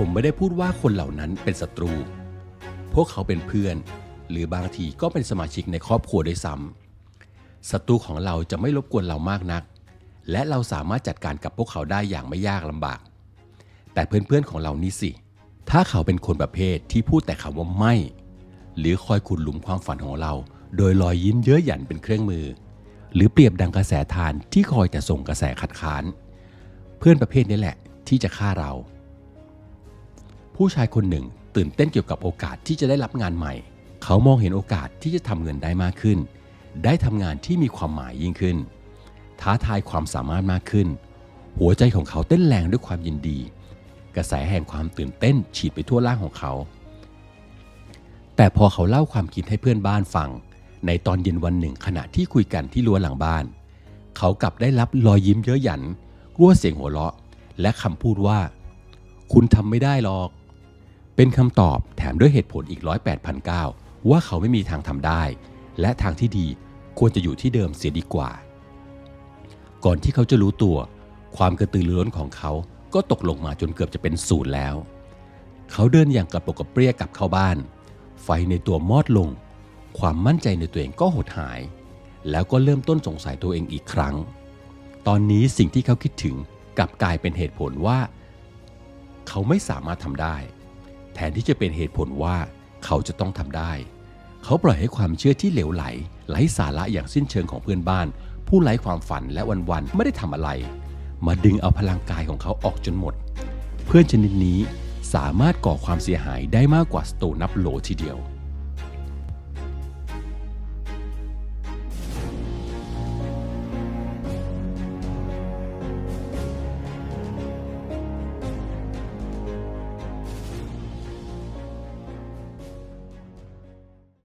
ผมไม่ได้พูดว่าคนเหล่านั้นเป็นศัตรู พวกเขาเป็นเพื่อน หรือบางทีก็เป็นสมาชิกในครอบครัวด้วยซ้ำศัตรูของเราจะไม่รบกวนเรามากนัก และเราสามารถจัดการกับพวกเขาได้อย่างไม่ยากลำบาก แต่เพื่อนๆของเรานี่สิ ถ้าเขาเป็นคนประเภทที่พูดแต่คำว่าไม่ หรือคอยขุดหลุมความฝันของเรา โดยรอยยิ้มเย้ยหยันเป็นเครื่องมือ หรือเปรียบดังกระแสทานที่คอยแต่ส่งกระแสขัดขาน เพื่อนประเภทนี้แหละที่จะฆ่าเรา ผู้ชายคนหนึ่งตื่นเต้นเกี่ยวกับโอกาสที่จะได้รับงานใหม่ เขามองเห็นโอกาสที่จะทำเงินได้มากขึ้น ได้ทำงานที่มีความหมายยิ่งขึ้น ท้าทายความสามารถมากขึ้น หัวใจของเขาเต้นแรงด้วยความยินดี กระแสแห่งความตื่นเต้นฉีดไปทั่วร่างของเขา แต่พอเขาเล่าความคิดให้เพื่อนบ้านฟัง ในตอนเย็นวันหนึ่งขณะที่คุยกันที่รั้วหลังบ้าน เขากลับได้รับรอยยิ้มเย้ยหยันกลัวเสียงหัวเราะ และคำพูดว่า คุณทำไม่ได้หรอก เป็นคำตอบแถมด้วยเหตุผลอีกร้อยแปดพันเก้าว่าเขาไม่มีทางทำได้ และทางที่ดีควรจะอยู่ที่เดิมเสียดีกว่า ก่อนที่เขาจะรู้ตัว ความกระตือรือร้นของเขาก็ตกลงมาจนเกือบจะเป็นศูนย์แล้ว เขาเดินอย่างกระปกกระเปรี้ยกลับเข้าบ้าน ไฟในตัวมอดลง ความมั่นใจในตัวเองก็หดหาย แล้วก็เริ่มต้นสงสัยตัวเองอีกครั้ง ตอนนี้สิ่งที่เขาคิดถึงกลับกลายเป็นเหตุผลว่า เขาไม่สามารถทำได้ แทนที่จะเป็นเหตุผลว่าเขาจะต้องทำได้ เขาปล่อยให้ความเชื่อที่เหลวไหลไร้สาระอย่างสิ้นเชิงของเพื่อนบ้าน ผู้ไร้ความฝันและวันๆไม่ได้ทำอะไร มาดึงเอาพลังกายของเขาออกจนหมด เพื่อนชนิดนี้สามารถก่อความเสียหายได้มากกว่าสโตนับโหลทีเดียว